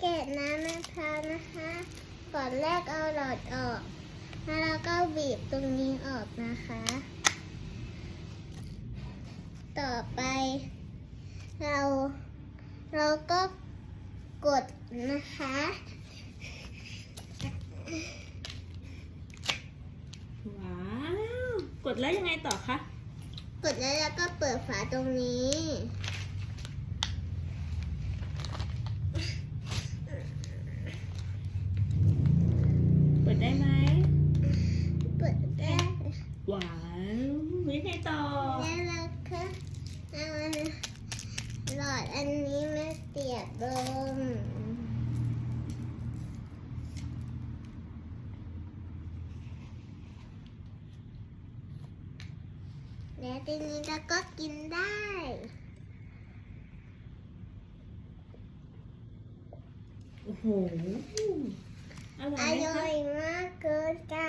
แกะน้ำมะพร้าวนะคะ ก่อนแรกเอาหลอดออก แล้วเราก็บีบตรงนี้ออกนะคะ ต่อไป เรา เราก็กดนะคะว้าว กดแล้วยังไงต่อคะ กดแล้วเราก็เปิดฝาตรงนี้ เปิด ได้ไหมเปิดได้ว้าวยังไงต่อแล้วเราก็เอาหลอดอันนี้มาเสียบลงแล้วทีนี้เราก็กินได้โอ้โห I don't my good to.